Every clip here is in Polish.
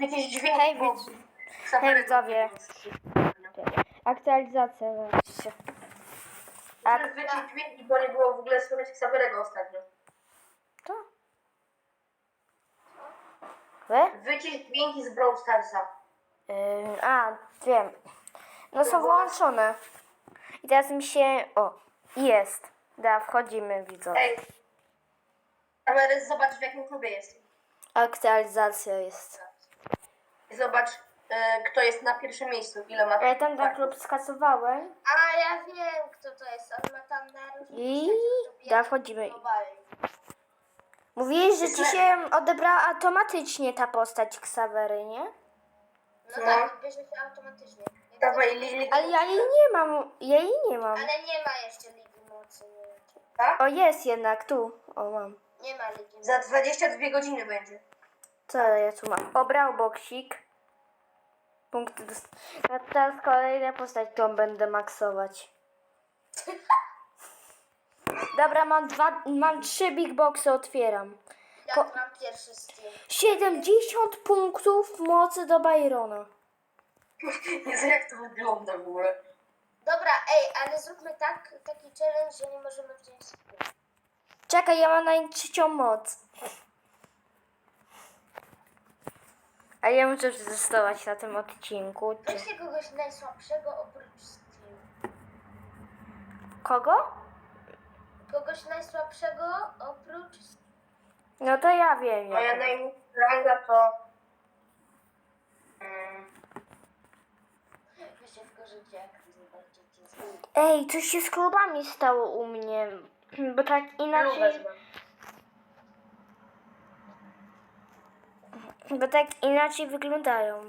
Jakieś dźwięki. Hej, bo- hej, widzowie. Aktualizacja. A, Muszę wyciąć dźwięki, bo nie było w ogóle słychać Xaverego ostatnio. to? Wy? Wyciąć dźwięki z Brawl Starsa. Yy, a, wiem. No są włączone. I teraz mi się... O, jest. Da, wchodzimy, widzowie. Ej. Kamery, zobacz w jakim klubie jest. Aktualizacja jest. I zobacz, e, kto jest na pierwszym miejscu, ile ma. Ja ten ten klub skasowałem A ja wiem, kto to jest. On ma tam na różnych i... Da, wchodzimy. Mówiłeś, że ci się odebrała automatycznie ta postać Xavery, nie? No tak, bierze się automatycznie. Jak Dawaj, Lili. Ale ja jej nie mam. Ja jej nie mam. Ale nie ma jeszcze Ligi Mocy. Nie, Tak? O, jest jednak tu. O, mam. nie ma Ligi Mocy. Za 22 godziny będzie. Co ja tu mam? Obrał boksik. Punkty. A teraz kolejna postać, którą będę maksować. Dobra, mam dwa, mam trzy big boxy, otwieram. Ja Po- mam pierwszy Steam. 70 punktów mocy do Byrona. Nie wiem jak to wygląda w ogóle. Dobra, ej, ale zróbmy tak, taki challenge, że nie możemy wziąć. Czekaj, ja mam na trzecią moc. A ja muszę przetestować na tym odcinku. Czy... Weźcie kogoś najsłabszego oprócz Steam. Kogo? Kogoś najsłabszego oprócz Steam. No to ja wiem. Moja jak. najmniejsza ranga to... Mm, Wy się wkurzycie, jak zobaczycie Steam. Ej, coś się z klubami stało u mnie. Bo tak inaczej. wezmę. Bo tak inaczej wyglądają.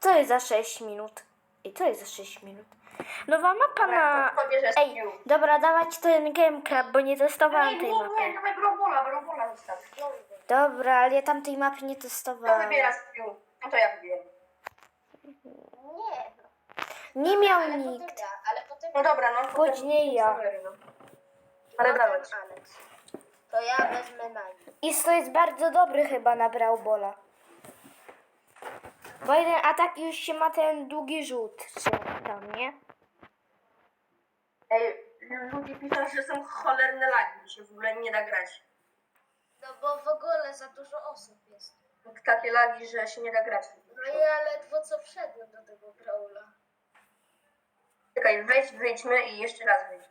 Co jest za 6 minut? I co jest za 6 minut? Nowa mapa Dobra, na. Ej, dobra, dawać ten game club, bo nie testowałam Nie, tej nie, nie, mapy. dawaj Brawbola zostaw. Dobra, ale ja tam tej mapy nie Kto testowałam. wybiera Steam? No to ja wybieram. Nie, no. Nie miał ale potem nikt. ja, ale potem No dobra, no. Później ja. No. Ale potem dawać. Alex. To ja wezmę na nim. I to jest bardzo dobry chyba na Brawbola. Bo jeden atak już się ma ten długi rzut, czy tam, nie? Ej, ludzie piszą, że są cholerne lagi, że w ogóle nie da grać. No bo w ogóle za dużo osób jest. Takie lagi, że się nie da grać. No ja ledwo co wszedłem do tego Brawla. Czekaj, wejdź, wyjdźmy i jeszcze raz wyjdź.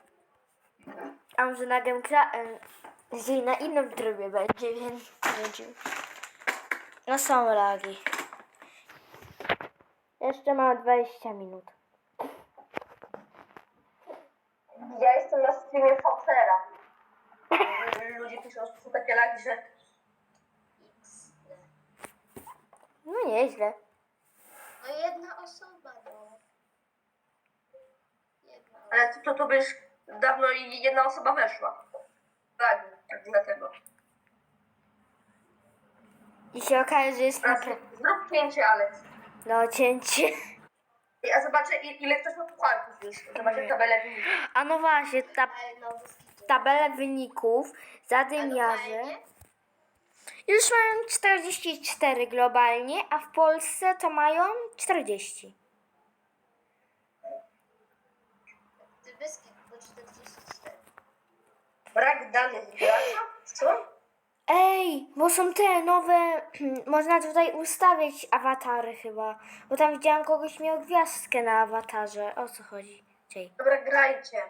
A może na game gdzie na innym trybie będzie, więc będzie. No są lagi. Jeszcze mam 20 minut. Ja jestem na streamie Foxera. Ludzie piszą, że są takie lagi, że X. No nieźle. No jedna osoba, no. Jedna osoba. Ale to, to, to by już dawno i jedna osoba weszła. Tak, dlatego. I się okaże, że jest Teraz naprawdę... zrób cięcie, Alex. No cięcie. Ja zobaczę, i- ile ktoś ma pucharków już. Zobaczę tabelę wyników. A no właśnie, ta, no, tabelę wyników zadymiarze już mają 44 globalnie, a w Polsce to mają 40. Ty 44. Brak danych gracza? Co? Ej, bo są te nowe, można tutaj ustawiać awatary chyba, bo tam widziałam kogoś miał gwiazdkę na awatarze. O co chodzi? Czej. Dobra, grajcie.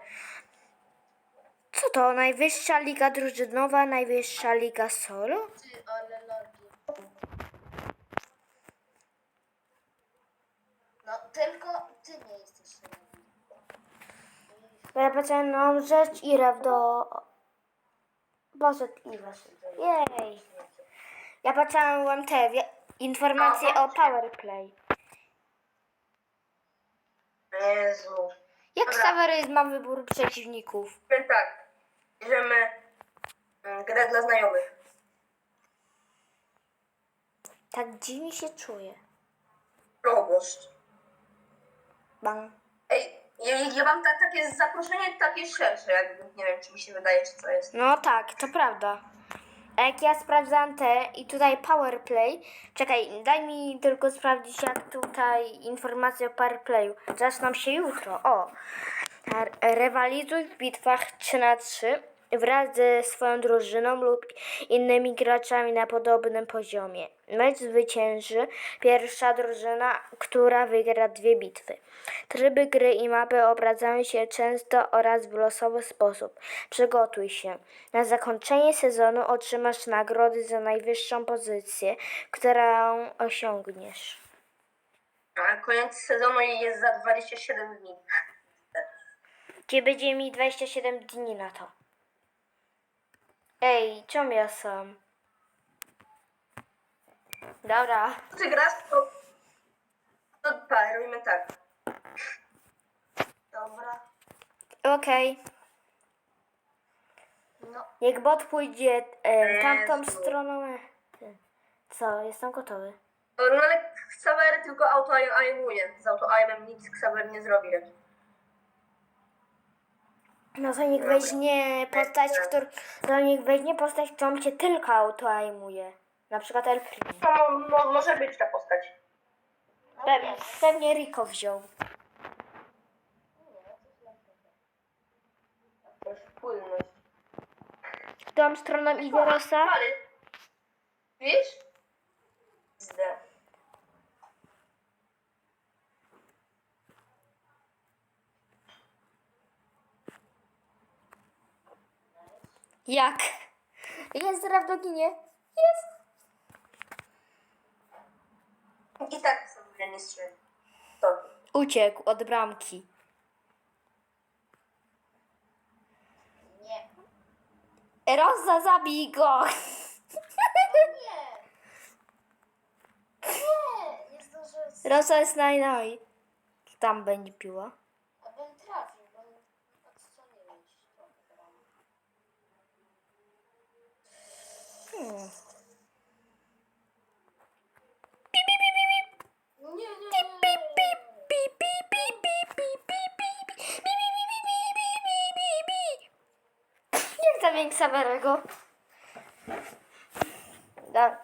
Co to? Najwyższa liga drużynowa, najwyższa liga solo? Ty, ale logi. No, tylko ty nie jesteś logi. Bo ja rzecz i rew do... Boże, i Jej. Ja patrzyłam te informacje o Powerplay. Jezu. Jak Dobra. Savery ma wybór przeciwników? Powiem tak. Bierzemy mm, grę dla znajomych. Tak dziwnie się czuję. Proboszcz. Bang. Ja, mam tak, takie zaproszenie takie szersze, jakby nie wiem, czy mi się wydaje, czy co jest. No tak, to prawda. A jak ja sprawdzam te i tutaj Powerplay, czekaj, daj mi tylko sprawdzić jak tutaj informacje o Powerplayu. Zaczną się jutro. O, rywalizuj w bitwach 3 na 3 wraz ze swoją drużyną lub innymi graczami na podobnym poziomie. Mecz zwycięży pierwsza drużyna, która wygra dwie bitwy. Tryby gry i mapy obracają się często oraz w losowy sposób. Przygotuj się. Na zakończenie sezonu otrzymasz nagrody za najwyższą pozycję, którą osiągniesz. A koniec sezonu jest za 27 dni. Gdzie będzie mi 27 dni na to. Ej, czemu ja sam? Dobra. Ty grasz, to... To pa, robimy tak. Dobra. Okej. No, Jak bot pójdzie e, tamtą Jezu. stroną. Co? Jestem gotowy. No ale Xaver tylko auto aimuje. Z auto aimem nic Xaver nie zrobi. No to niech weźmie postać, który, to niech weźmie postać, którą się tylko autoaimuje. Na przykład El Primo. No, mo, może być ta postać. Pewnie, pewnie Rico wziął. To jest wpłynność. Tą stroną idzie Rosa. Ale... Wiesz? Zde. Jak? Jest drewnoginie. Jest. I tak sobie nie strzeli. To. Uciekł od bramki. nie. Rosa, zabij go! Nie! Nie! Nie zdążyłem. Rosa jest naj, Tam będzie piła. Pi. Jak zamień Sawerego? Da.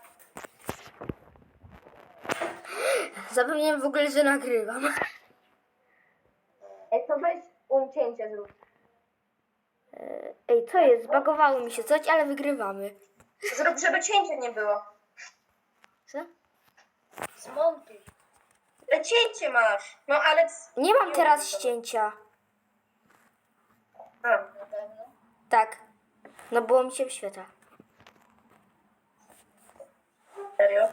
Zapomniałem w ogóle, że nagrywam. Ej, to weź ucięcie zrób. Ej, co jest? Zbagowało mi się coś, ale wygrywamy. Zrób, żeby cięcia nie było. Co? Zmontuj. Ale cięcie masz. No ale... c- Nie mam teraz ścięcia. A. Na pewno. Tak. No było mi się wyświetla. Serio?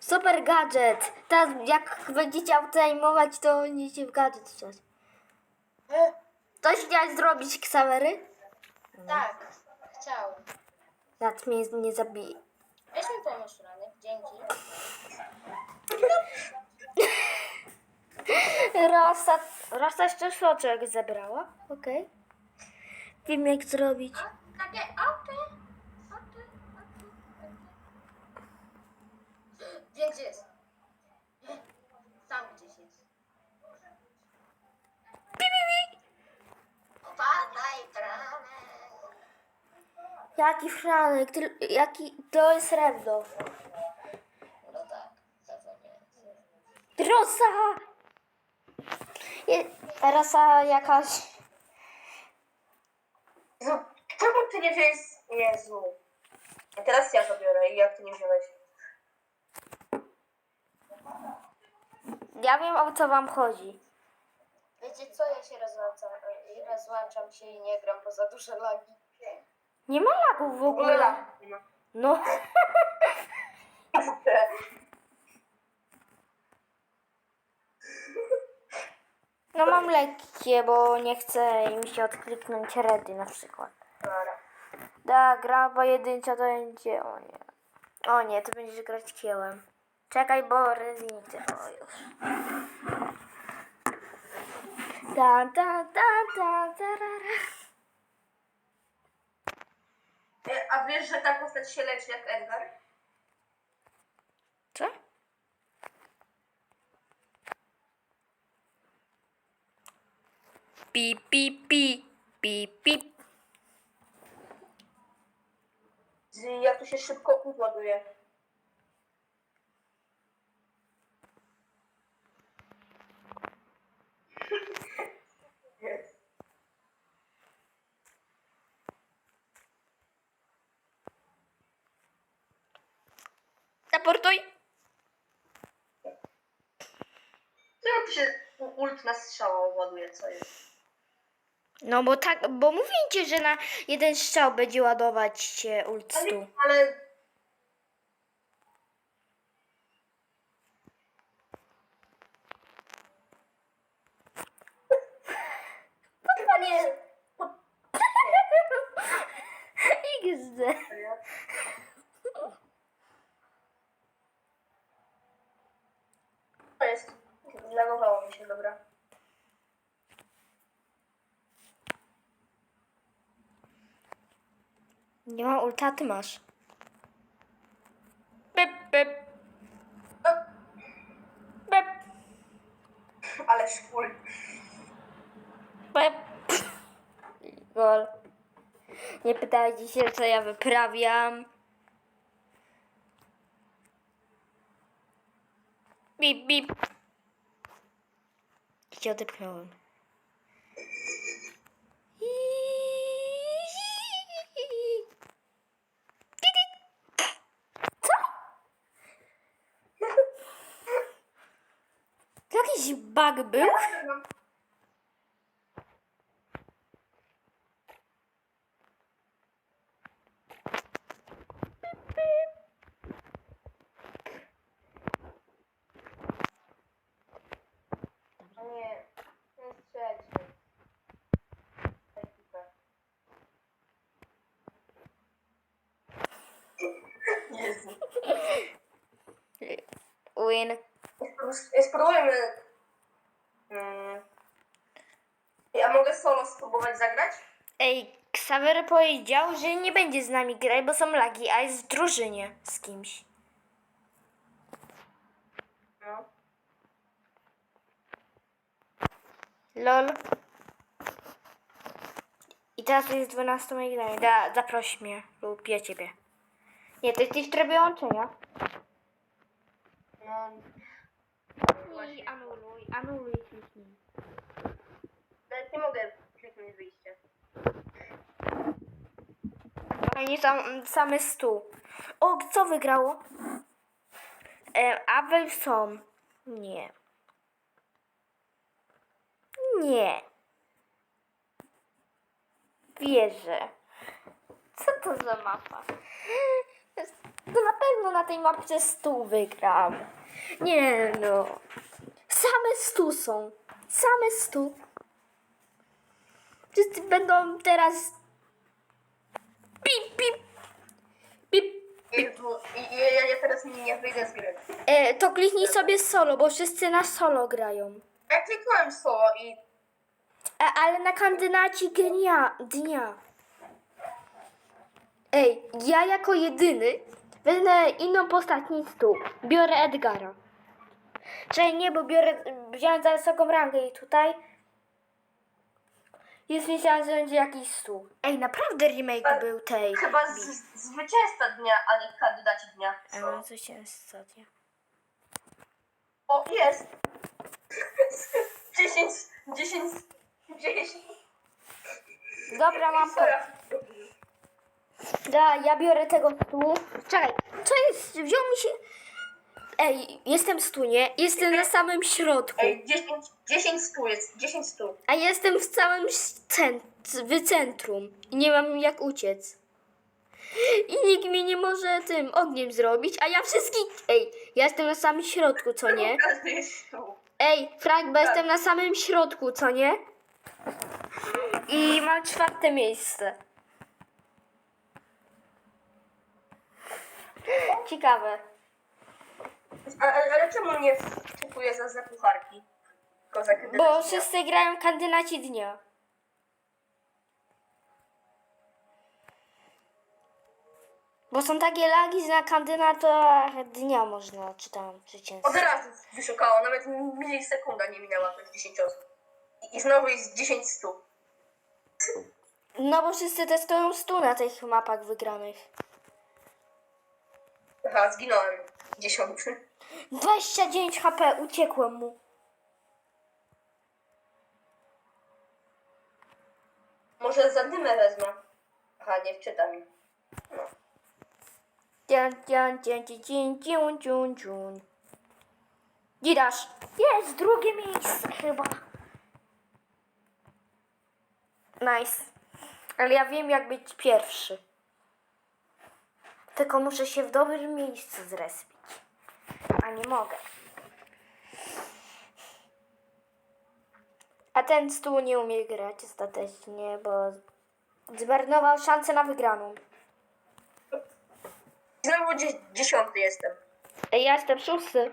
Super gadżet! Teraz jak będziecie autoajmować, to będziecie w gadżet wciąż. E, Coś chciałeś zrobić, Ksawery? Tak, chciałem. Nad mnie nie zabije. Weź mi pomóż, Ranek, dzięki. Rosa, Rosa jeszcze soczek zebrała. Okej. Wiem jak zrobić. A, takie oczy, oczy, oczy, oczy. Wiem, gdzie jest. Jaki Franek? Ty, jaki... To jest srebro. No tak, zapomniałem. Rosa! Je, jakaś... Jezu, czemu ty nie wziąłeś... Jezu. A teraz ja to biorę i jak ty nie wziąłeś? Ja wiem o co wam chodzi. Wiecie co, ja się rozłączam, rozłączam się i nie gram, bo za duże lagi. Nie ma lagów w W ogóle ogóle. lat. No. No. No mam lekkie, bo nie chcę im się odkliknąć redy na przykład. Dobra. Da, gra pojedyncza to będzie... O nie. O nie, to będziesz grać kiełem. Czekaj, bo rezynity. O już. Da, da, da. E, A wiesz, że ta postać się leczy jak Edgar? Co? Pi, pi, pi, pi, pi. Z jak to się szybko uładuje. Raportuj. Czemu tu się ult na strzała ładuje, co jest? No bo tak, bo mówicie, że na jeden strzał będzie ładować się ult Ale, 100. ale... Chyba nie... po- XD. To jest... Zlagowało mi się, dobra. Nie ma ulta, a ty masz. Pep, No, pep, ale szkól. pep. Gol. Nie pytajcie się, co ja wyprawiam. Bip, bip. I cię odepchnąłem. Jakiś bug był? Nie, nie strzelcie. Ekipę. Jezu. Win. Spróbujmy. Mm. Ja mogę solo spróbować zagrać? Ej, Xaver powiedział, że nie będzie z nami grać, bo są lagi, a jest w drużynie z kimś. No. Lol. I teraz jest 12 granie. Da, zaproś mnie lub ja ciebie. Nie, to jesteś w trybie łączenia. No. I anuluj, anuluj kliknij. Nie mogę kliknąć wyjście. Oni są same stu. O, co wygrało? E, są. Nie. Nie. Wierzę. Co to za mapa? To na pewno na tej mapce stu wygram. Nie no. Same stu są. Same stu. Wszyscy będą teraz Pip, pip, pip. I, i ja, ja teraz nie, nie wyjdę z gry. E, to kliknij sobie solo, bo wszyscy na solo grają. Ja kliknąłem solo i E, ale na kandydaci dnia, dnia. Ej, ja jako jedyny wezmę inną postać niż tu. Biorę Edgara. Czyli nie, bo biorę, wziąłem za wysoką rangę i tutaj jest myślałem, że będzie jakiś stół. Ej, naprawdę remake Ale był tej. chyba z, zwycięzca dnia, a nie kandydaci dnia. A Solo. co się stało? O, jest! 10, 10, 10. Dobra, mam ja? Da, ja biorę tego stu. Czekaj, co jest? Wziął mi się. Ej, jestem stu, nie? Jestem na samym środku. Ej, 10, 10 stu jest, 10 stu. A jestem w całym cent- w centrum. I nie mam jak uciec. I nikt mi nie może tym ogniem zrobić, a ja wszystkich. Ej, ja jestem na samym środku, co nie? Każdy jest tu. Ej, Frank, bo jestem na samym środku, co nie? I mam czwarte miejsce. Ciekawe. Ale, ale czemu nie kupuję za, za kucharki? Tylko za kandydaci Bo dnia? wszyscy grają kandydaci dnia. Bo są takie lagi, że na kandydatach dnia można, czy tam Od zwycięstwo. razu wyszukało, nawet milisekunda nie minęła, to jest 10 osób. I, I znowu jest 10 stu. No bo wszyscy testują stu na tych mapach wygranych. Aha, zginąłem. Dziesiąty. 29 HP, uciekłem mu. Może za dymę wezmę. Aha, nie wczyta mi. Cian, cian, cian, cian, cian, cian, cian, cian. Gidasz. Jest, drugie miejsce chyba. Nice. Ale ja wiem jak być pierwszy. Tylko muszę się w dobrym miejscu zrespić. A nie mogę. A ten stół nie umie grać ostatecznie, bo zmarnował szansę na wygraną. Znowu dzie- dziesiąty jestem. Ej, ja jestem szósty.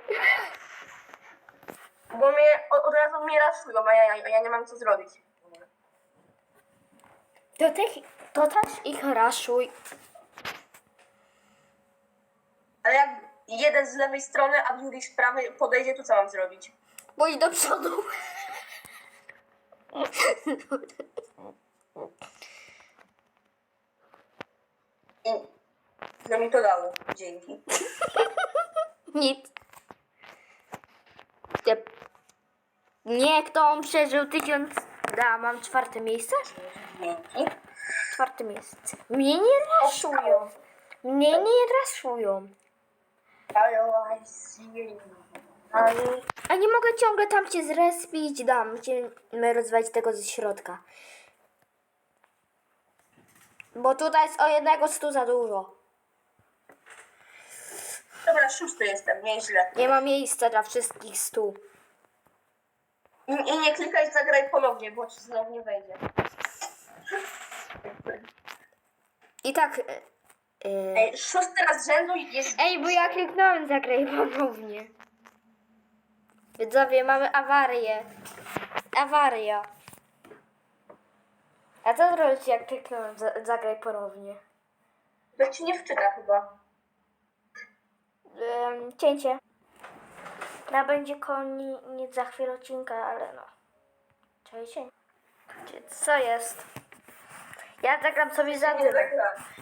Bo mnie od, od razu mnie raszują, a ja, ja, ja nie mam co zrobić. To, tych, to też ich raszuj. Ale jak jeden z lewej strony, a drugi z prawej podejdzie, to co mam zrobić? Pójdź do przodu. I no mi to dało. Dzięki. Nic. Nie, nie, kto on przeżył tysiąc... Da, mam czwarte miejsce? Dzięki. Czwarte miejsce. Mnie nie raszują. Mnie nie raszują. Ale I see. Ale A nie mogę ciągle tam cię zrespić. Dam, musimy rozwalić tego ze środka. Bo tutaj jest o jednego stu za dużo. Dobra, szósty jestem, nieźle. Nie ma miejsca dla wszystkich stu. I, I nie klikaj zagraj ponownie, bo ci znowu nie wejdzie. I tak... e, Ej, szósty raz rzędu jest... Ej, bo ja kliknąłem zagraj ponownie. Widzowie, mamy awarię. Awaria. A co zrobić, jak kliknąłem za, zagraj ponownie? To ci nie wczyta chyba. Ym, cięcie. No będzie koniec za chwilę odcinka, ale no. Cię. Co jest? Ja zagram sobie za dymę.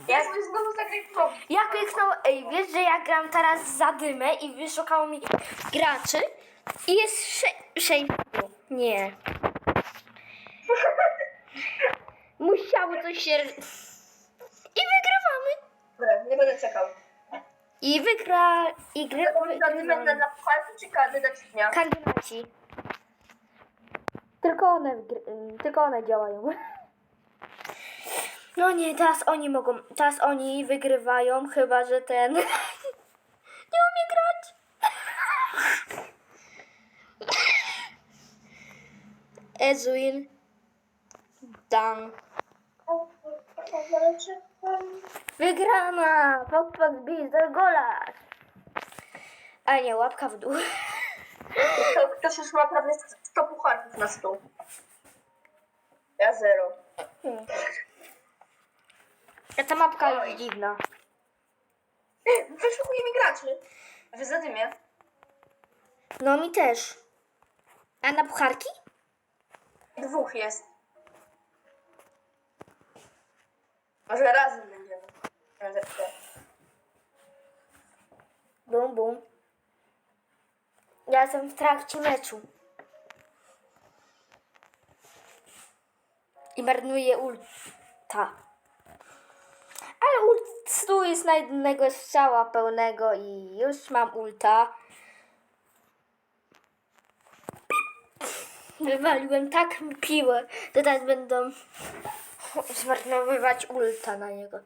Ja sobie znowu zagraj ponownie. Ja kliknąłem, ej, wiesz, że ja gram teraz za dymę i wyszukało mi graczy i jest sze- sześć. Nie. Musiało coś się... I wygrywamy. Dobra, nie będę czekał. I wygra... I gry... Kandydat na, na pucharki czy kandydat dnia? Kandydaci. Tylko one, wygry- tylko one działają. No nie, teraz oni mogą, teraz oni wygrywają, chyba że ten nie umie grać. Ezwin. Dan. Wygrana! Pokpak bis do gola! A nie, łapka w dół. To, ktoś już ma prawie 100 pucharków na stół. Ja zero. A ta mapka jest dziwna. Wyszukuje mi graczy. Wy zadymie. No mi też. A na pucharki? Dwóch jest. Może razem będziemy. Ja. Bum, bum. Ja jestem w trakcie meczu. I marnuję ulta. Ale ult jest na jednego pełnego i już mam ulta. Wywaliłem tak piłę, teraz będą zmarnowywać ulta na niego.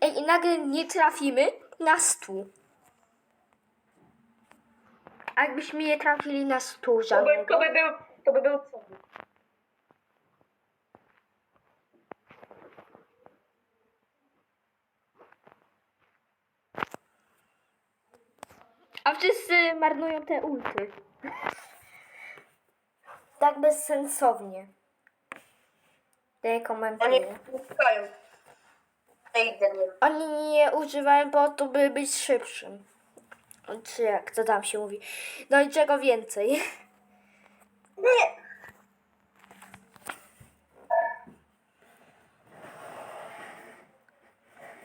Ej, i nagle nie trafimy na stół. A jakbyśmy nie trafili na stół To by, żadnego. to by był, to by był. Wszyscy marnują te ulty. Tak bezsensownie. Nie Oni pukają. Ej, Daniel. Oni nie używają po to, by być szybszym. Czy jak to tam się mówi. No i czego więcej. Nie!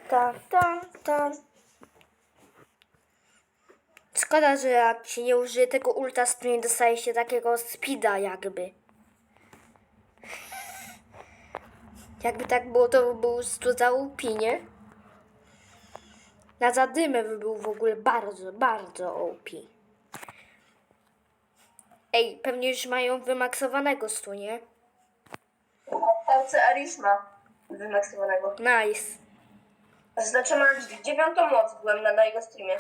Tan, tan, tan. Szkoda, że jak się nie użyje tego ulta, to nie dostaje się takiego speeda jakby. Jakby tak było, to by był stu za łupi, nie? Na zadymę by był w ogóle bardzo, bardzo OP. Ej, pewnie już mają wymaksowanego stu, nie? OC Arishma wymaksowanego. Nice. Znaczy mam dziewiątą moc, byłem na jego streamie.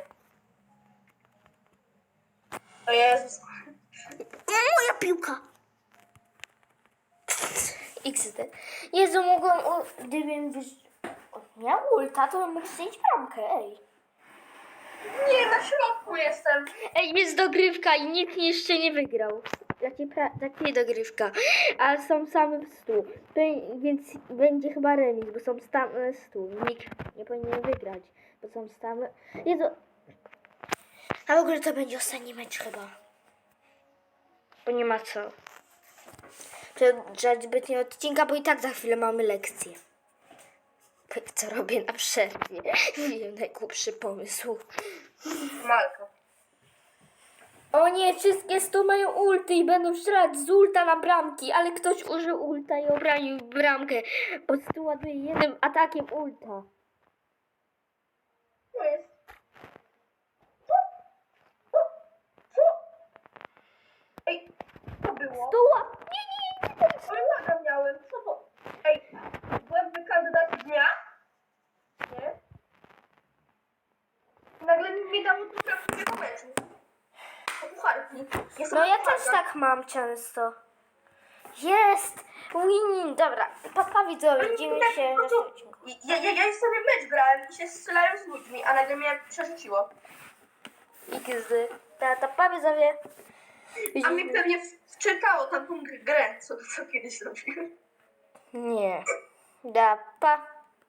O Jezus. Moja piłka! XD. Jezu, mogłem, u- gdybym wyż... miał ulta, to bym mógł strzelić bramkę, ej. Nie, na środku jestem. Ej, jest dogrywka i nikt jeszcze nie wygrał. Takie, pra... takie dogrywka. Ale są same w. Be- Więc będzie chyba remis, bo są same w stu. Nikt nie powinien wygrać, bo są same... Jezu. A w ogóle to będzie ostatni mecz chyba. Bo nie ma co. Przedrzeć zbytnio odcinka, bo i tak za chwilę mamy lekcję. Co robię na przerwie? Nie wiem, najgłupszy pomysł. Malka. O nie, wszystkie stu mają ulty i będą strzelać z ulta na bramki, ale ktoś użył ulta i obranił bramkę, bo stu ładuje jednym atakiem ulta. Co jest? Co? Co? Co? Ej, co było? Stu ła- Nie, nie, nie, nie. Oj, laga miałem. Co to? Ej, byłem w kandydacie dnia. Nie? I nagle mi mi dało trochę w drugiego meczu. To pucharki. Jestem No ja pucharka. też tak mam często. Jest! Winning! Dobra, papa widzowie, widzimy się odcinku. Ja, ja, ja już sobie mecz grałem i się strzelają z ludźmi, a nagle mnie przerzuciło. XD. Ta, ta pa widzowie. A mi pewnie w- wczytało tamtą grę, co, co kiedyś robiłem. Nie. Da, pa.